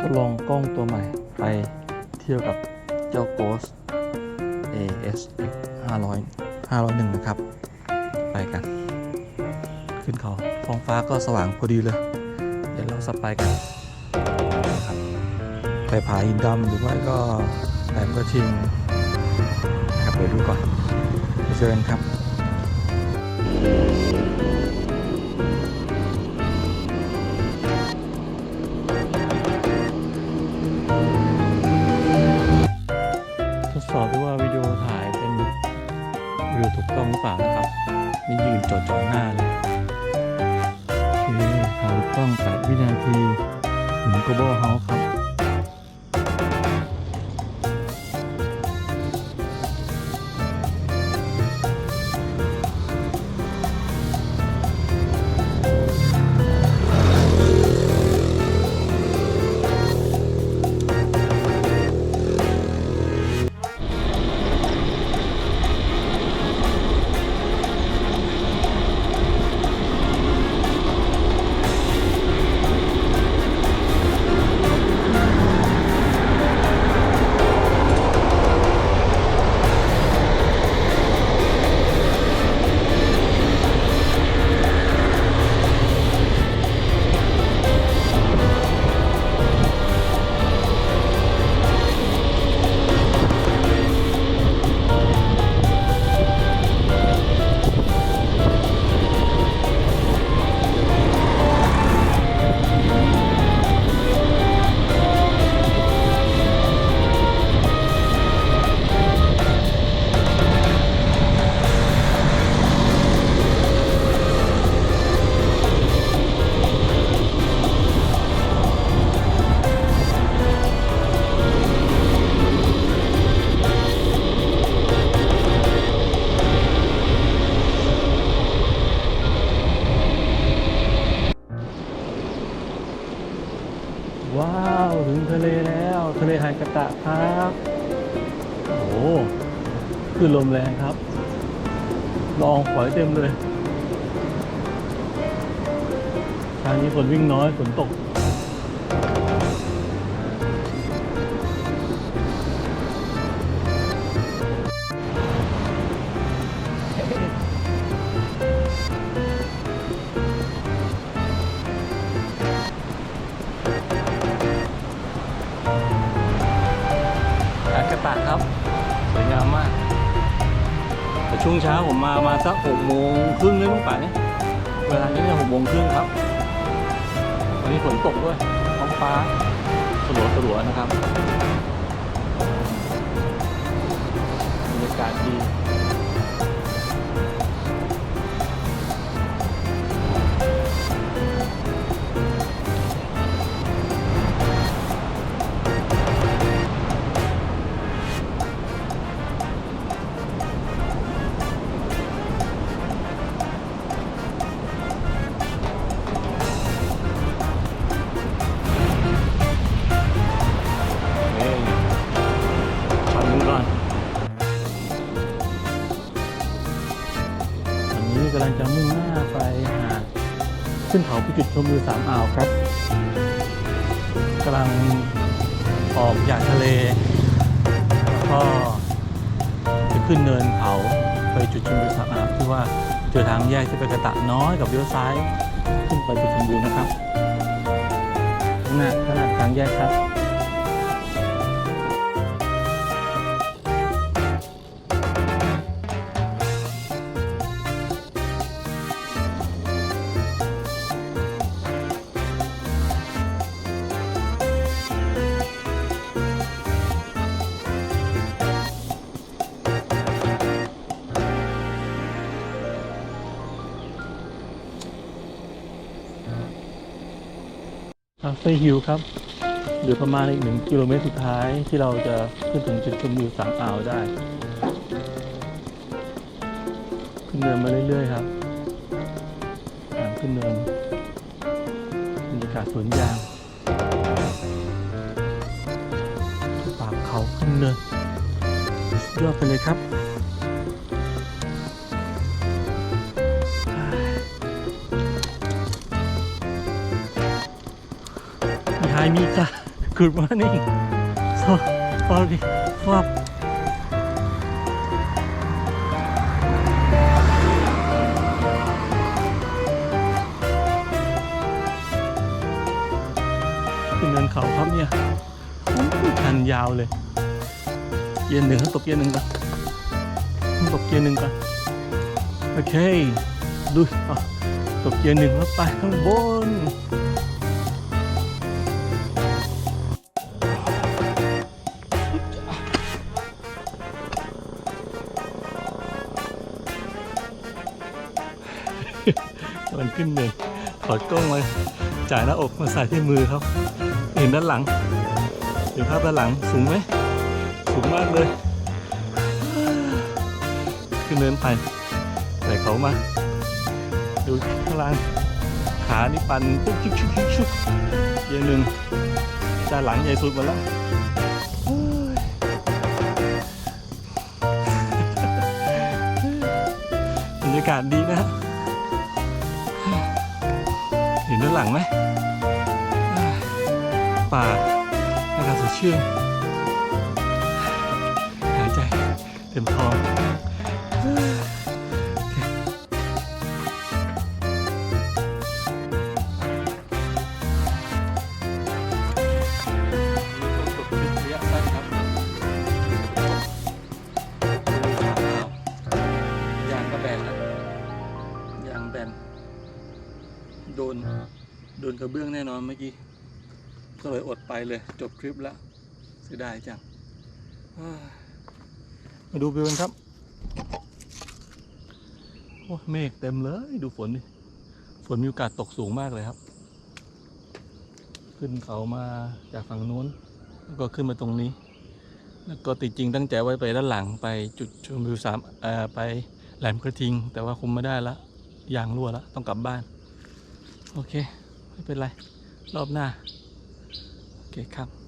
ทดลองกล้องตัวใหม่ไปเที่ยวกับเจ้า Ghost ASX 500 501 นะครับ ไปกัน ขึ้นเขาท้องฟ้าก็สว่างพอดีเลย เดี๋ยวเราสไปกันนะครับไปผาหินดำหรือไม่ก็แหลมกระทิงนะครับไปดูก่อนไปเจอกันครับ ต้อง 8 วินาทีถึง Global House ครับ โอ้โหขึ้นลมแรงครับ ลองฝอยเต็มเลย ทางนี้ฝนวิ่งน้อยฝนตก ตะครับ สวยงามมาก แต่ช่วงเช้าผมมามาสักหกโมงครึ่งเลยมั้งป่าเนี่ยเวลานี้เนี่ยหกโมงครึ่งครับ วันนี้ฝนตกด้วยท้องฟ้าสลัวสลัวนะครับบรรยากาศดี ขึ้นเขาพิจุดชมวิวสามอ่าวครับกำลังออกจากทะเล แล้วก็จะขึ้นเนินเขาไปจุดชมวิวสามอ่าวที่ว่าเจอทางแยกที่ไปกระตะน้อยกับเลี้ยวซ้าย ขึ้นไปจุดชมวิวนะครับขนาดขนาดทางแยกครับ คาเฟ่ฮิลครับเหลือประมาณอีกหนึ่งกิโลเมตรสุดท้ายที่เราจะขึ้นถึงจุดชมวิวสามอ่าวได้ ขึ้นเนินมาเรื่อยๆครับทางขึ้นเนินบรรยากาศสวนยางปากเขาขึ้นเนินยอดไปเลยครับ มีไฮมีจ้ะ Good morning so sorry for ขึ้นเนินเขาครับเนี่ยชันยาวเลย เยร์หนึ่งต้องตกเยร์หนึ่งก่อนตกเยร์หนึ่งก่อนโอเคดูตกเยร์หนึ่งแล้วไปข้างบน มันขึ้นเนินถอดกล้องมาจ่ายหน้าอกมาใส่ที่มือเขาเห็นด้านหลังเห็นภาพด้านหลังสูงไหมสูงมากเลย ขึ้นเนินไปใส่เขามาดูข้างล่างขานี่ปันปุ๊บชุกชุกชุกชุกเยหนึ่งด้านหลังใหญ่สุดหมดแล้วบรรยากาศดีนะฮะ เห็นด้านหลังไหมป่าอากาศสดชื่นหายใจเต็มท้อง โดนโดนกระเบื้องแน่นอนเมื่อกี้ ก็เลยอดไปเลย จบคลิปแล้วเสียดายจังมาดูวิวกันครับโอ้เมฆเต็มเลย ดูฝนดิฝนมีโอกาสตกสูงมากเลยครับ ขึ้นเขามาจากฝั่งนู้น แล้วก็ขึ้นมาตรงนี้ แล้วก็ติดจริงตั้งใจไว้ไปด้านหลังไปจุดชมวิวสามไปแหลมกระทิง แต่ว่าคุมไม่ได้ละยางรั่วแล้วต้องกลับบ้าน โอเค ไม่เป็นไร รอบหน้า โอเคครับ